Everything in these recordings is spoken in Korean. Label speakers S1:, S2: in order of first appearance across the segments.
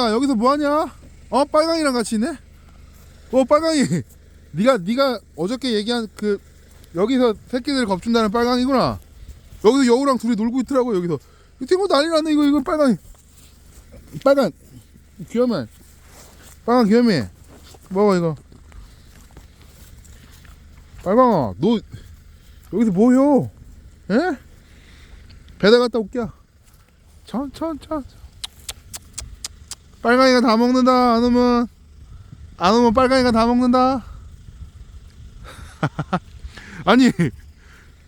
S1: 야 여기서 뭐하냐? 어 빨강이랑 같이 있네? 어 빨강이. 네가 네가 어저께 얘기한 그 여기서 새끼들 겁준다는 빨강이구나. 여기서 여우랑 둘이 놀고 있더라고 여기서. 이거 뭐 난리 났네 이거 이거 빨강이. 빨강 귀여면. 빨강 귀여미 먹어 이거. 빨강아 너 여기서 뭐요? 에? 배달 갔다 올게요 천천천 빨강이가 다 먹는다 안 오면. 안 오면 빨강이가 다 먹는다. 아니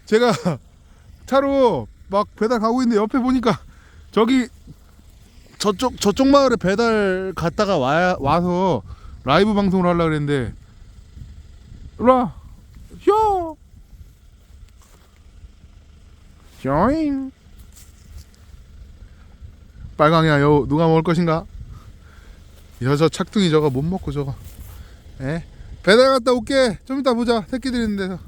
S1: 제가 차로 막 배달 가고 있는데 옆에 보니까 저기 저쪽 저쪽 마을에 배달 갔다가 와 와서 라이브 방송을 하려 그랬는데 일로와 쇼 조잉. 빨강이야 요 누가 먹을 것인가 여저 착둥이 저거 못 먹고 저거. 에 배달 갔다 올게. 좀 이따 보자. 새끼들 있는 데서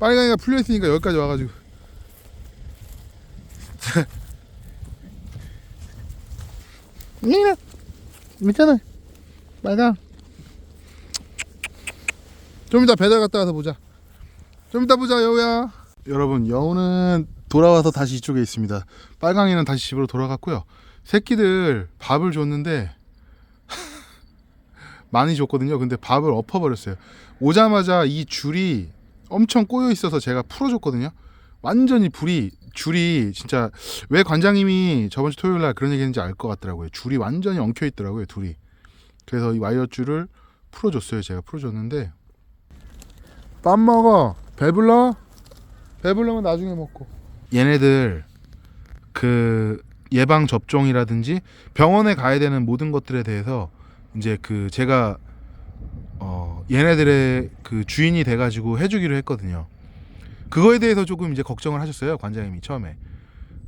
S1: 빨강이가 풀려 있으니까 여기까지 와가지고. 니네 있잖아 빨강 좀 이따 배달 갔다 와서 보자. 좀 이따 보자 여우야. 여러분 여우는 돌아와서 다시 이쪽에 있습니다. 빨강이는 다시 집으로 돌아갔고요. 새끼들 밥을 줬는데 많이 줬거든요. 근데 밥을 엎어버렸어요. 오자마자 이 줄이 엄청 꼬여 있어서 제가 풀어줬거든요. 완전히 불이 줄이 진짜 왜 관장님이 저번 주 토요일 날 그런 얘기 했는지 알 것 같더라고요. 줄이 완전히 엉켜 있더라고요 둘이. 그래서 이 와이어 줄을 풀어줬어요. 제가 풀어줬는데. 밥 먹어. 배불러? 배불러면 나중에 먹고. 얘네들 그 예방 접종이라든지 병원에 가야 되는 모든 것들에 대해서 이제 그 제가 어 얘네들의 그 주인이 돼가지고 해주기로 했거든요. 그거에 대해서 조금 이제 걱정을 하셨어요 관장님이 처음에.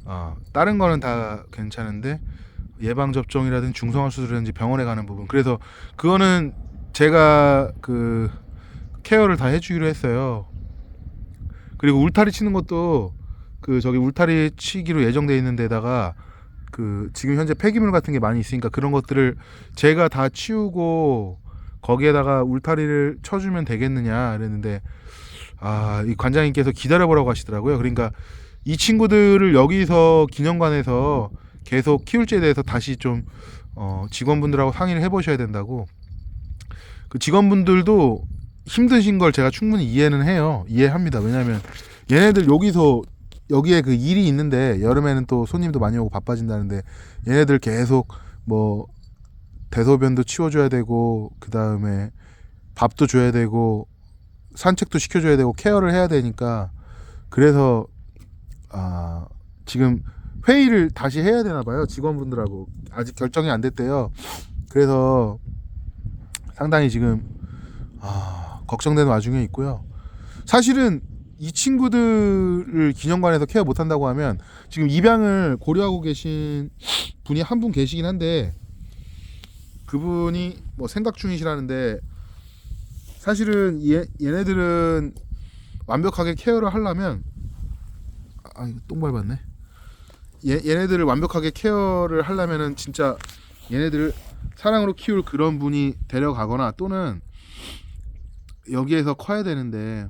S1: 어 다른 거는 다 괜찮은데 예방 접종이라든지 중성화 수술이라든지 병원에 가는 부분 그래서 그거는 제가 그 케어를 다 해주기로 했어요. 그리고 울타리 치는 것도 그 저기 울타리 치기로 예정돼 있는 데다가 그 지금 현재 폐기물 같은 게 많이 있으니까 그런 것들을 제가 다 치우고 거기에다가 울타리를 쳐주면 되겠느냐 그랬는데 아 이 관장님께서 기다려보라고 하시더라고요. 그러니까 이 친구들을 여기서 기념관에서 계속 키울지에 대해서 다시 좀 어, 직원분들하고 상의를 해보셔야 된다고. 그 직원분들도 힘드신 걸 제가 충분히 이해는 해요. 이해합니다. 왜냐하면 얘네들 여기서 여기에 그 일이 있는데 여름에는 또 손님도 많이 오고 바빠진다는데 얘네들 계속 뭐 대소변도 치워줘야 되고 그 다음에 밥도 줘야 되고 산책도 시켜줘야 되고 케어를 해야 되니까 그래서 아 지금 회의를 다시 해야 되나 봐요 직원분들하고. 아직 결정이 안 됐대요. 그래서 상당히 지금 아 걱정되는 와중에 있고요. 사실은 이 친구들을 기념관에서 케어 못 한다고 하면 지금 입양을 고려하고 계신 분이 한 분 계시긴 한데 그분이 뭐 생각 중이시라는데 사실은 얘, 얘네들은 완벽하게 케어를 하려면 아 이거 똥 밟았네. 얘, 얘네들을 완벽하게 케어를 하려면은 진짜 얘네들을 사랑으로 키울 그런 분이 데려가거나 또는 여기에서 커야 되는데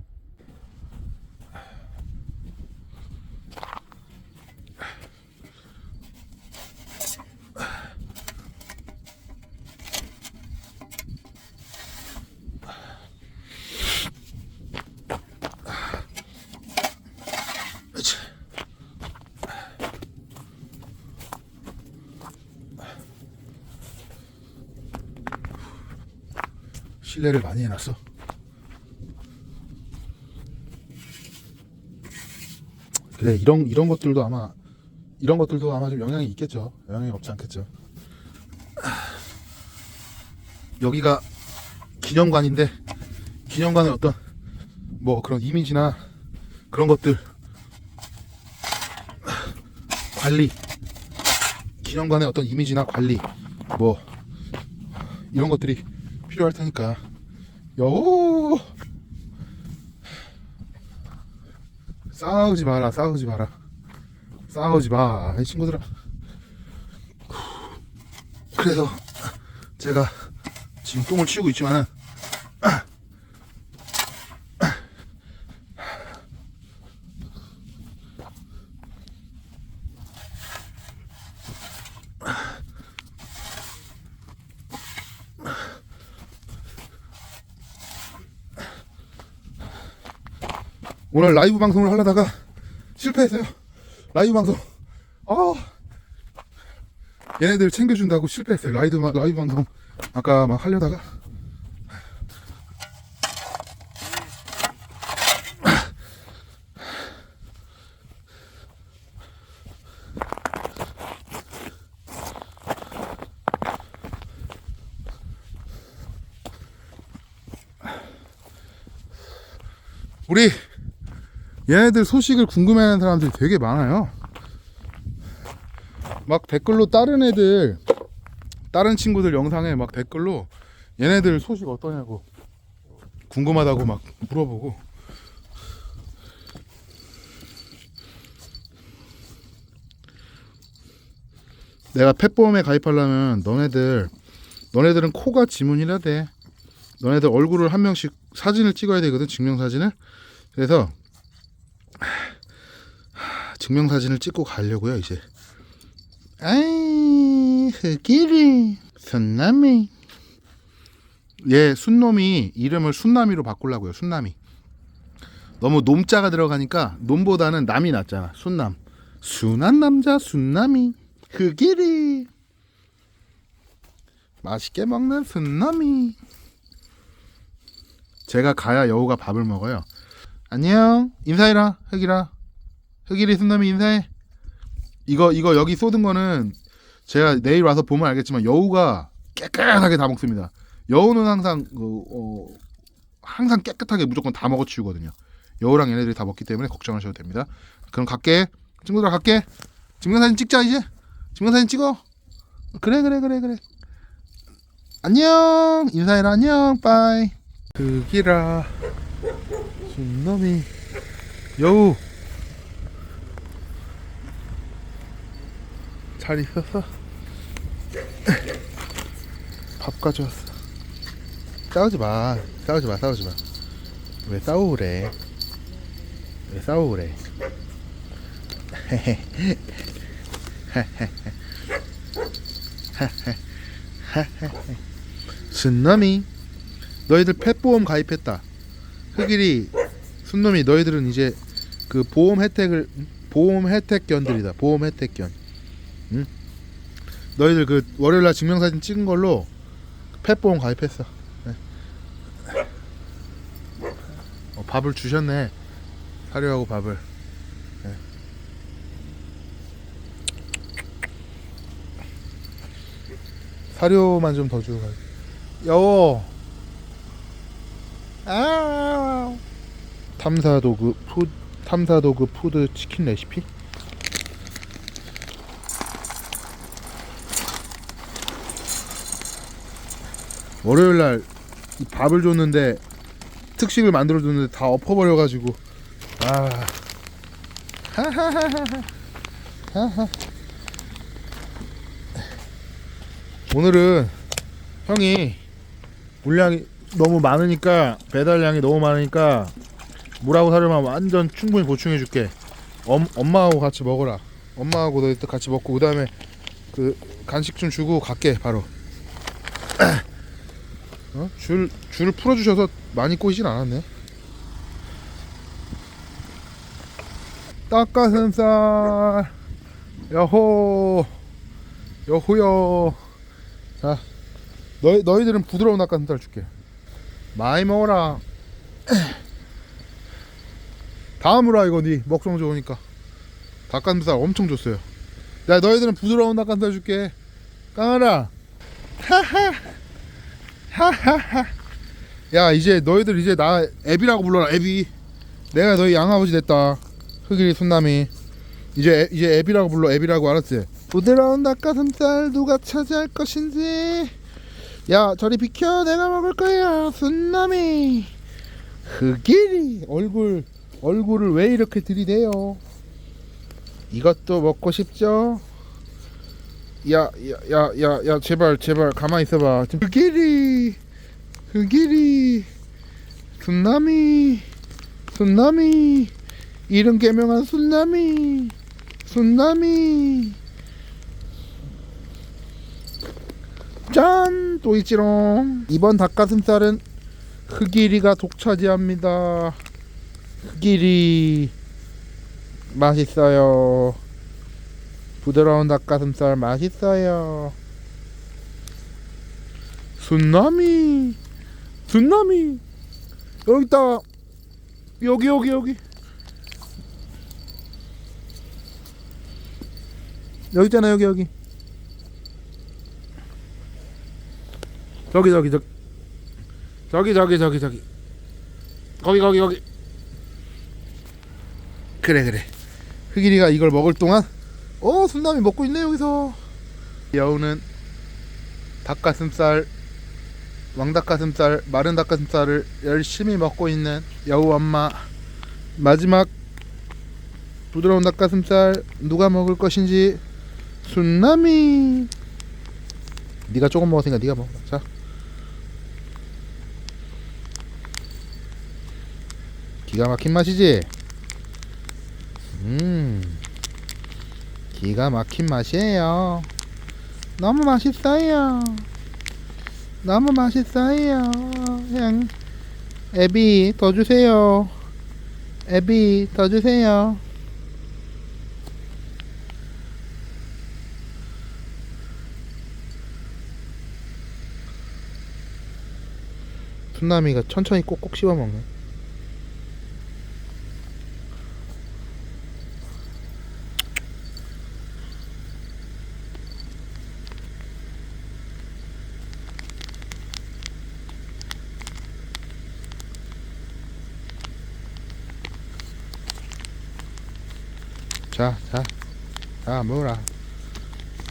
S1: 실내를 많이 해놨어. 그래 이런 이런 것들도 아마 이런 것들도 아마 좀 영향이 있겠죠. 영향이 없지 않겠죠. 여기가 기념관인데 기념관의 어떤 뭐 그런 이미지나 그런 것들 관리 기념관의 어떤 이미지나 관리 뭐 이런 것들이 필요할 테니까. 요 싸우지 마라 싸우지 마라. 싸우지 마 이 친구들아. 그래서 제가 지금 똥을 치우고 있지만 오늘 라이브 방송을 하려다가 실패했어요. 라이브 방송. 아, 얘네들 챙겨준다고 실패했어요. 라이브, 마- 라이브 방송. 아까 막 하려다가. 우리 얘네들 소식을 궁금해하는 사람들이 되게 많아요. 막 댓글로 다른 애들, 다른 친구들 영상에 막 댓글로 얘네들 소식 어떠냐고 궁금하다고 막 물어보고. 내가 펫보험에 가입하려면 너네들, 너네들은 코가 지문이라 돼. 너네들 얼굴을 한 명씩 사진을 찍어야 되거든, 증명사진을. 그래서 증명사진을 찍고 가려고요 이제. 아이 흑기리 순남이. 얘 순놈이 이름을 순남이로 바꾸려고요 순남이. 너무 놈자가 들어가니까 놈보다는 남이 낫잖아 순남. 순한 남자 순남이. 흑기리. 맛있게 먹는 순남이. 제가 가야 여우가 밥을 먹어요 안녕. 인사해라. 흑이라. 흑일이 순놈이 인사해. 이거 이거 여기 쏟은 거는 제가 내일 와서 보면 알겠지만 여우가 깨끗하게 다 먹습니다. 여우는 항상 그, 어, 항상 깨끗하게 무조건 다 먹어치우거든요. 여우랑 얘네들이 다 먹기 때문에 걱정하셔도 됩니다. 그럼 갈게. 친구들아 갈게. 증명사진 찍자 이제. 증명사진 찍어. 그래 그래 그래 그래. 안녕. 인사해라. 안녕. 빠이. 흑이라 순놈이. 여우. 잘 있었어? 밥 가져왔어. 싸우지 마. 싸우지 마 싸우지 마왜 싸우래? 왜 싸우래? 순놈이? 너희들 펫보험 가입했다. 흑일이 순놈이 너희들은 이제 그 보험 혜택을 보험 혜택견들이다. 보험 혜택견. 응? 너희들 그 월요일 날 증명사진 찍은 걸로 펫보험 가입했어. 네. 어, 밥을 주셨네. 사료하고 밥을. 네. 사료만 좀 더 주고 가. 여워. 아. 탐사 도구 푸 탐사 도구 푸드 치킨 레시피? 월요일 날이 밥을 줬는데 특식을 만들어 줬는데 다 엎어버려 가지고. 아. 하하하하 하하 오늘은 형이 물량이 너무 많으니까 배달량이 너무 많으니까 물하고 사료만 완전 충분히 보충해 줄게. 엄, 엄마하고 같이 먹어라. 엄마하고 너희 또 같이 먹고 그 다음에 그 간식 좀 주고 갈게 바로. 어? 줄 줄을 풀어 주셔서 많이 꼬이진 않았네. 닭가슴살 여호 여호요 자 너희 너희들은 부드러운 닭가슴살 줄게 많이 먹어라 다음으로 이거 니 먹성 좋으니까. 닭가슴살 엄청 줬어요. 야 너희들은 부드러운 닭가슴살 줄게. 깡아라 하하 하하하 야 이제 너희들 이제 나 애비라고 불러라 애비. 내가 너희 양아버지 됐다. 흑일이 순남이. 이제 애, 이제 애비라고 불러 애비라고. 알았지? 부드러운 닭가슴살 누가 차지할 것인지. 야 저리 비켜. 내가 먹을 거야 순남이. 흑일이 얼굴 얼굴을 왜 이렇게 들이대요 이것도 먹고 싶죠 야, 야, 야, 야, 야, 제발, 제발 가만히 있어봐. 지금 흑일이, 흑일이, 순나미, 순나미, 이름 개명한 순나미, 순나미. 짠, 또 있지롱. 이번 닭가슴살은 흑일이가 독차지합니다. 흑일이 맛있어요. 부드러운 닭가슴살 맛있어요. 순나미, 순나미. 여기 있다. 여기 여기 여기. 여기 있잖아 여기 여기. 저기 저기 저기. 저기 저기 저기 저기. 거기 거기 거기. 그래 그래. 흑일이가 이걸 먹을 동안 어 순남이 먹고 있네 여기서. 여우는 닭가슴살 왕닭가슴살 마른 닭가슴살을 열심히 먹고 있는 여우 엄마. 마지막 부드러운 닭가슴살 누가 먹을 것인지 순남이. 네가 조금 먹었으니까 네가 먹어. 자. 기가 막힌 맛이지 음 기가 막힌 맛이에요. 너무 맛있어요. 너무 맛있어요. 그냥 애비 더 주세요. 애비 더 주세요. 순남이가 천천히 꼭꼭 씹어 먹네. 자, 자, 자, 뭐라,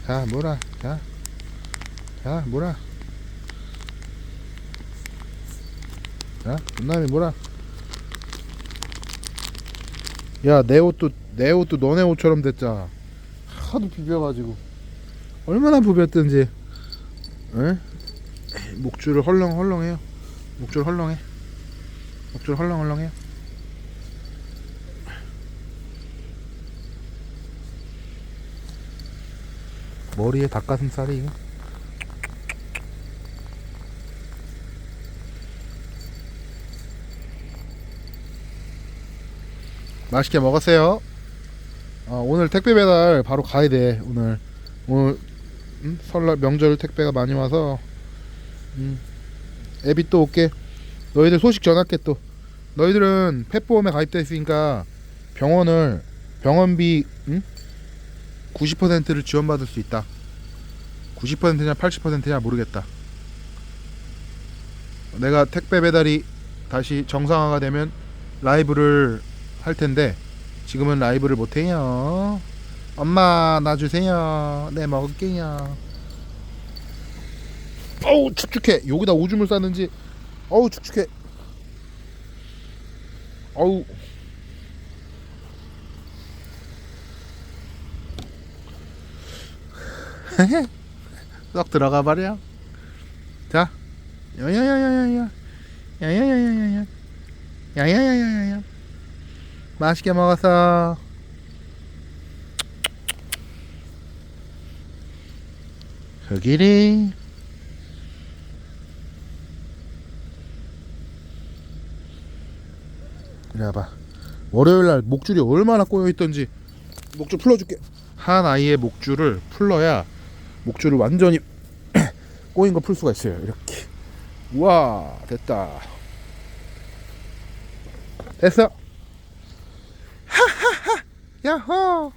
S1: 자, 뭐라, 자, 자, 뭐라, 자, 분남이 뭐라. 야, 내 옷도 내 옷도 너네 옷처럼 됐자. 하도 비벼가지고 얼마나 부볐든지, 에? 목줄을 헐렁헐렁해요. 목줄 헐렁해. 목줄 헐렁헐렁해요. 머리에 닭가슴살이. 맛있게 먹었어요. 어, 오늘 택배 배달 바로 가야 돼. 오늘 오늘 음? 설날 명절 택배가 많이 와서 음, 애비 또 올게. 너희들 소식 전할게 또. 너희들은 펫보험에 가입돼 있으니까 병원을 병원비 응? 90%를 지원받을 수 있다. 90%냐 80%냐 모르겠다. 내가 택배 배달이 다시 정상화가 되면 라이브를 할 텐데 지금은 라이브를 못 해요. 엄마 나 주세요. 네 먹을게요. 어우 축축해. 여기다 오줌을 싸는지 어우 축축해. 어우 쏙 들어가 버려. 자, 야야야야야야, 야야 야야야야, 야 야야야야야. 맛있게 먹었어. 흑일이. 이리 와봐. 월요일날 목줄이 얼마나 꼬여있던지 목줄 풀어줄게. 한 아이의 목줄을 풀러야 목줄을 완전히 꼬인 거 풀 수가 있어요. 이렇게. 우와, 됐다. 됐어. 하하하. 야호.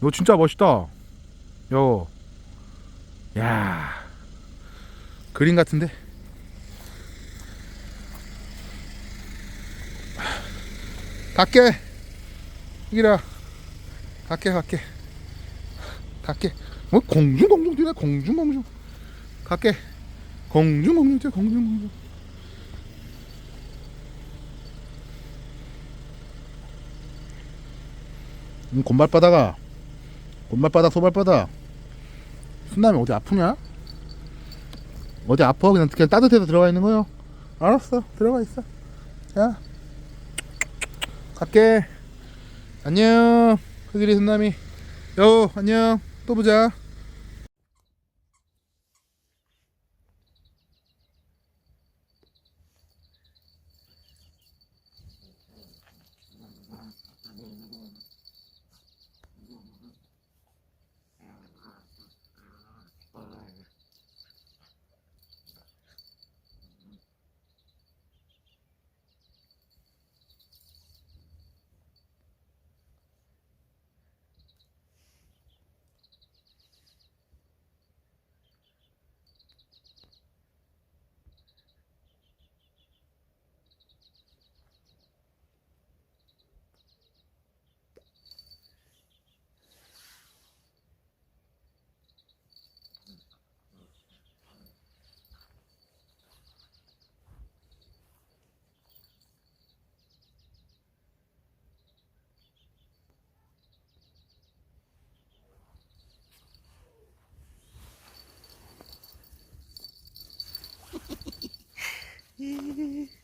S1: 너 진짜 멋있다. 여. 야. 그림 같은데? 갈게. 이라. 갈게 갈게. 갈게. 뭐 공중 공중 뛰네. 공중 공중 갈게. 공중 공중 뛰어. 공중 공중 음, 곰발바다가. 곰발바닥 소발바닥 순남이 어디 아프냐? 어디 아파? 그냥 그냥 따뜻해서 들어가 있는 거요. 알았어. 들어가 있어. 야 갈게. 안녕. 흑일이 순남이. 여 안녕. 또 보자 嘿嘿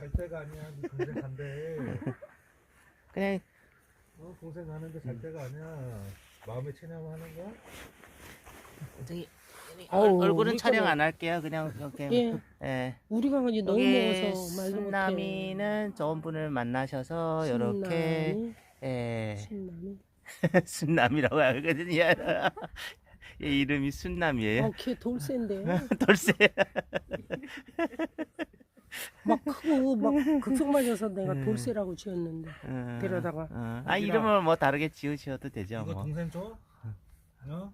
S2: 잘 때가 아니야. 네 동생 간대.
S3: 그냥
S2: 어, 동생 가는데 잘 때가 아니야. 마음에 체념 하는 거야?
S3: 저기
S4: 아우,
S3: 얼굴은 촬영
S4: 이거는-
S3: 안 할게요. 그냥 이렇게
S4: 예,
S3: 예.
S4: 우리 강아지 너무
S3: 여기
S4: 먹어서 말도 못해.
S3: 순남이는 좋은 분을 만나셔서 이렇게 예.
S4: 신남이.
S3: 순남이라고 하거든요. 얘 이름이 순남이에요.
S4: 어, 걔 돌쇠인데.
S3: 돌쇠.
S4: 막 크고 막 극성 맞아서 내가
S3: 음.
S4: 돌쇠라고 지었는데.
S3: 어,
S4: 데려다가.
S3: 어. 아 이름을 뭐 다르게 지으셔도 되죠.
S2: 이거
S3: 뭐.
S2: 동생 줘? 어?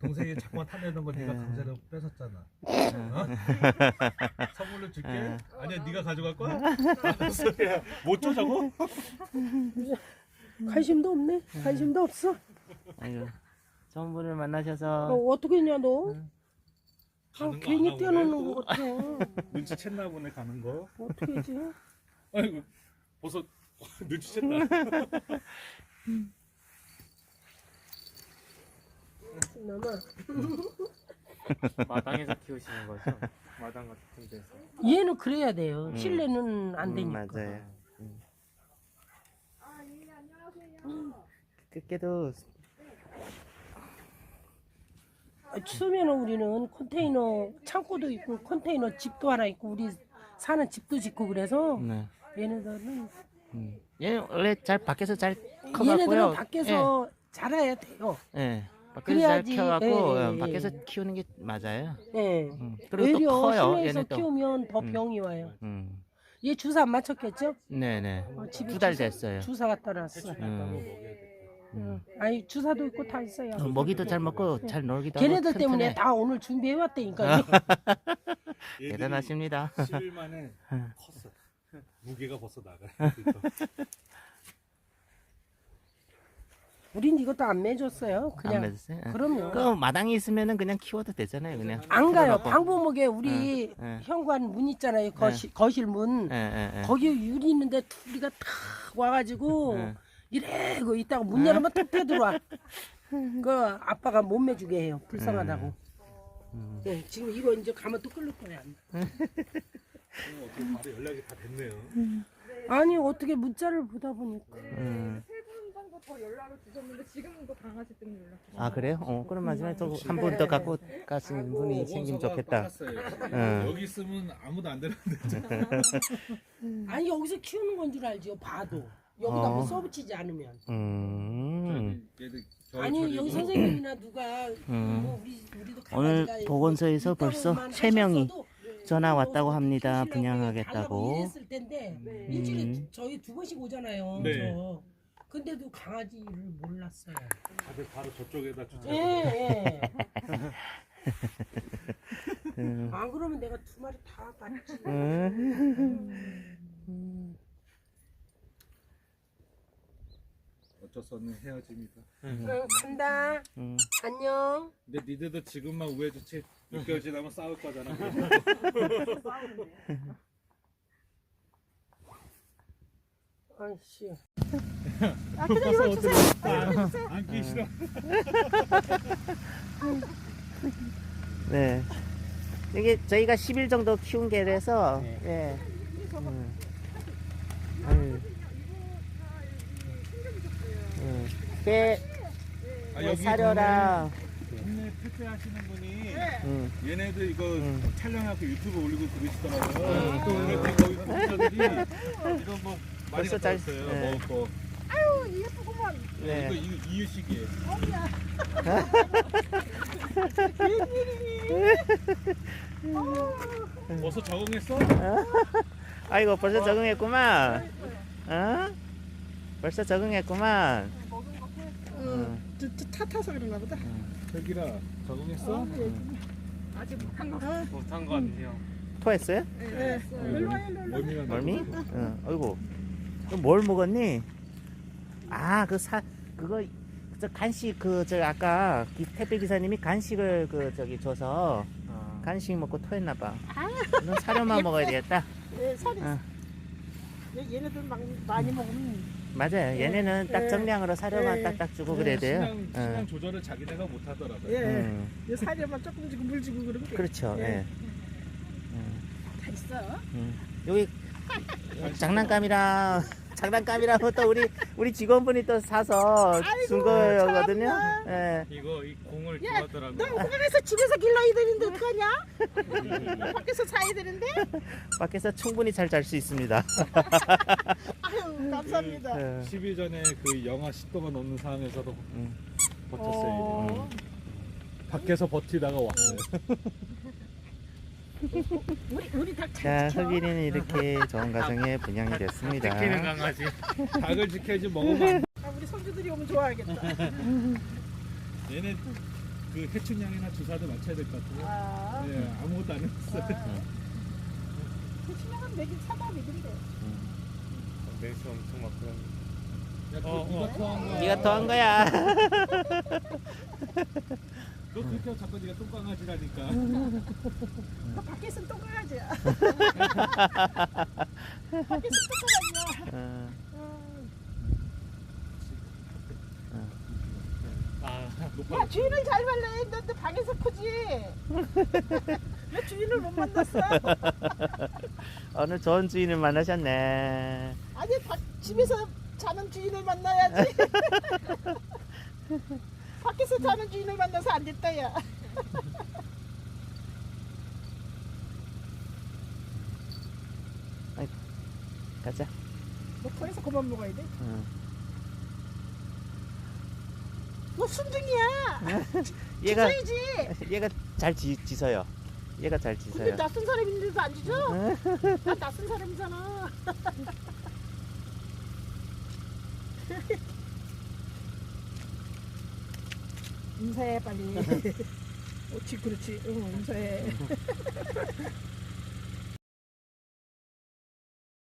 S2: 동생이 자꾸만 타내던 거 네가
S3: 예.
S2: 강제로 뺏었잖아. 어? 선물로 줄게.
S3: 예.
S2: 아니야, 네가 가져갈 거야? 야. 못 줘, 저거?
S4: 관심도 없네. 관심도 없어.
S3: 아이고, 좋은 분을
S4: 어,
S3: 만나셔서
S4: 어떻게 했냐 너?
S3: 음.
S4: 아,
S2: 가는 거
S4: 괜히
S2: 안 하고
S4: 떼어놓는
S2: 그래?
S4: 것 같아.
S2: 눈치챘나 보네, 가는 거.
S4: 어떻게 하지?
S2: 아이고, 벌써 눈치챘다.
S4: 신남아.
S5: 마당에서 키우시는 거죠? 마당 같은 데서.
S4: 얘는 그래야 돼요.
S3: 음.
S4: 실내는 안
S3: 음,
S4: 되니까.
S3: 맞아요. 음. 그게도
S4: 아, 추우면은 우리는 컨테이너 창고도 있고 컨테이너 집도 하나 있고 우리 사는 집도 짓고 그래서
S3: 네.
S4: 얘네들은
S3: 음. 얘는 원래 잘 밖에서 잘 커갖고요.
S4: 얘네들은 밖에서 자라야 돼요.
S3: 예. 예. 밖에서
S4: 그래야지,
S3: 잘 키워갖고
S4: 예,
S3: 어,
S4: 예,
S3: 밖에서
S4: 예.
S3: 키우는 게 맞아요.
S4: 예.
S3: 음. 그리고 또
S4: 외려
S3: 커요.
S4: 실내에서
S3: 얘네 또.
S4: 키우면 더
S3: 음.
S4: 병이 와요.
S3: 음.
S4: 얘 주사 안 맞췄겠죠?
S3: 네네.
S4: 어, 집에
S3: 두 달
S4: 주사-
S3: 됐어요.
S4: 주사 갖다 놨어.
S3: 음.
S4: 응. 아니 주사도 있고 다 있어요.
S3: 어, 먹이도 잘 먹고 잘 놀기도 하고
S4: 걔네들 때문에
S3: 튼튼해.
S4: 다 오늘 준비해 왔다니까요.
S3: 대단하십니다.
S2: 10일 만에
S3: 응.
S2: 컸어. 무게가 벌써 나가.
S4: 우린 이것도 안 매줬어요.
S3: 안
S4: 그냥
S3: 맺었어요? 예.
S4: 그럼요.
S3: 그 마당에 있으면은 그냥 키워도 되잖아요. 그냥.
S4: 안 가요. 방부목에 우리
S3: 응, 응.
S4: 현관 문 있잖아요. 거실 거실 문.
S3: 예, 예, 예.
S4: 거기 유리 있는데 둘이가 탁 와가지고
S3: 응.
S4: 이래고 있다가 문 열으면 툭 들어와. 그 아빠가 못 매주게 해요. 불쌍하다고.
S3: 음.
S4: 네, 지금 이거 이제 가면 또 끓을 거야.
S2: 어떻게 바로 연락이 다 됐네요.
S4: 아니 어떻게 문자를 보다 보니까
S3: 음.
S6: 세 분 정도 더 연락을 주셨는데 지금은 또 강아지 때문에 연락.
S3: 아 그래요? 어 그럼 마지막에 또 한 분 더 갖고 가시는 분이 생기면 좋겠다. 응.
S2: 여기 있으면 아무도 안 되는데.
S4: 아니 여기서 키우는 건 줄 알지요. 봐도 여기다
S3: 어.
S4: 뭐 써붙이지 않으면.
S3: 음.
S4: 아니 여기 선생님이나 누가
S3: 음.
S4: 뭐 우리 우리도
S3: 오늘
S4: 강아지가
S3: 보건소에서
S4: 있다고만
S3: 벌써 세 명이
S4: 하셨어도
S3: 전화 왔다고 합니다. 분양하겠다고.
S4: 이랬을 텐데 일주일에
S3: 음.
S4: 저희 두 번씩 오잖아요.
S2: 네.
S4: 저. 근데도 강아지를 몰랐어요.
S2: 다들 바로 저쪽에다 주차.
S4: 예, 예.
S3: 음.
S4: 안 그러면 내가 두 마리 다 봤지.
S3: 음.
S2: 어쩔 수 없는 헤어짐이다.
S4: 응, 간다.
S3: 음.
S4: 안녕.
S2: 근데 니들도 지금만 우회좋지 6개월 지나면 싸울 거잖아.
S4: 아이씨.
S2: 안기 싫어.
S3: 네. 이게 저희가 10일 정도 키운 개라서 예. 음. 아유. 음. 개
S2: 아,
S3: 뭐
S2: 여기 동네, 동네 택배 하시는 분이
S3: 음.
S2: 얘네들 이거
S3: 음.
S2: 촬영하고 유튜브 올리고 그러시더라고요. 또 그렇게 거기 구독자들이 이거 뭐 많이
S3: 벌써 잘-
S2: 줬어요.
S3: 네.
S2: 먹을 거.
S3: 네.
S2: 이거 이- 이유식이에요. 벌써 적응했어?
S3: 아이고 벌써 적응했구만. 어? 벌써 적응했구만. 음.
S4: 차 타서 그런가 보다.
S2: 백이라 적응했어?
S6: 아직 못한 거.
S5: 못한 거 같아요.
S3: 토했어요?
S2: 멀미가
S3: 멀미? 응. 어이구. 그뭘 먹었니? 아, 그 사, 그거, 저 간식, 그, 저, 아까 기- 택배 기사님이 간식을 그, 저기 줘서
S5: 아,
S3: 간식 먹고 토했나봐. 너 사료만 먹어야 되겠다.
S4: 예, 살이.
S3: 어.
S4: 얘네들 막 많이 먹으면
S3: 맞아요. 얘네는 딱
S4: 예.
S3: 정량으로 사료만
S4: 예.
S3: 딱딱 주고 그래야 돼요.
S2: 신앙
S3: 응.
S2: 조절을 자기네가 못 하더라고요.
S4: 예.
S3: 음,
S4: 얘 살에만 조금 주고 물 주고 그러면 돼.
S3: 그렇죠.
S4: 예.
S3: 예.
S4: 다 있어.
S3: 음. 여기 장난감이랑 장난감이라고 또 우리 우리 직원분이 또 사서 준 거거든요. 예.
S5: 이거 이 공을 좋아하더라고.
S4: 너 그래서 집에서 길러야 되는데 어떡하냐? 나 밖에서 사야 되는데?
S3: 밖에서 충분히 잘 잘 수 있습니다.
S4: 아유 감사합니다.
S3: 예.
S2: 10일 전에 그 영하 10도가 넘는 상황에서도
S3: 음.
S2: 버텼어요.
S4: 어.
S2: 밖에서 버티다가 왔어요.
S4: 우리 우리 닭
S3: 자,
S4: 잘 지켜.
S3: 흑일이는 이렇게 좋은 가정에 분양이 됐습니다.
S5: 지키는 강아지.
S2: 닭을 지켜야지 먹으면 안.
S4: 아, 우리 손주들이 오면 좋아하겠다.
S2: 얘네 그 해충량이나 주사도 맞춰야 될 것 같아요.
S4: 아,
S2: 예, 아무것도 안 했어요.
S4: 매긴 사다 매긴데.
S5: 맹수 엄청 막 그런.
S2: 야,
S5: 어,
S2: 그, 네가 토한 거야.
S3: 네가 더한 거야.
S2: 너 그렇게 하고 자꾸 네가 똥강아지라니까.
S4: 그 밖에서는 똥강아지야. 밖에서 똥강아지야.
S3: 어,
S5: 아,
S4: 야 주인을 잘 만나야 했는데 방에서 크지. 왜 주인을 못 만났어?
S3: 오늘 좋은 주인을 만나셨네.
S4: 아니 바, 집에서 자는 주인을 만나야지. 밖에서 자는 주인을 만나서 안 됐다 야.
S3: 가자.
S6: 너 거기서 그만 먹어야 돼.
S3: 응.
S6: 너 순둥이야.
S3: 얘가
S6: 짖어야지.
S3: 얘가 잘 짖, 짖어요. 얘가 잘
S6: 근데
S3: 짖어요.
S6: 낯선 사람인데도 안 짖어? 나 낯선 사람이잖아. 인사해 빨리. 옳지 그렇지. 응 인사해.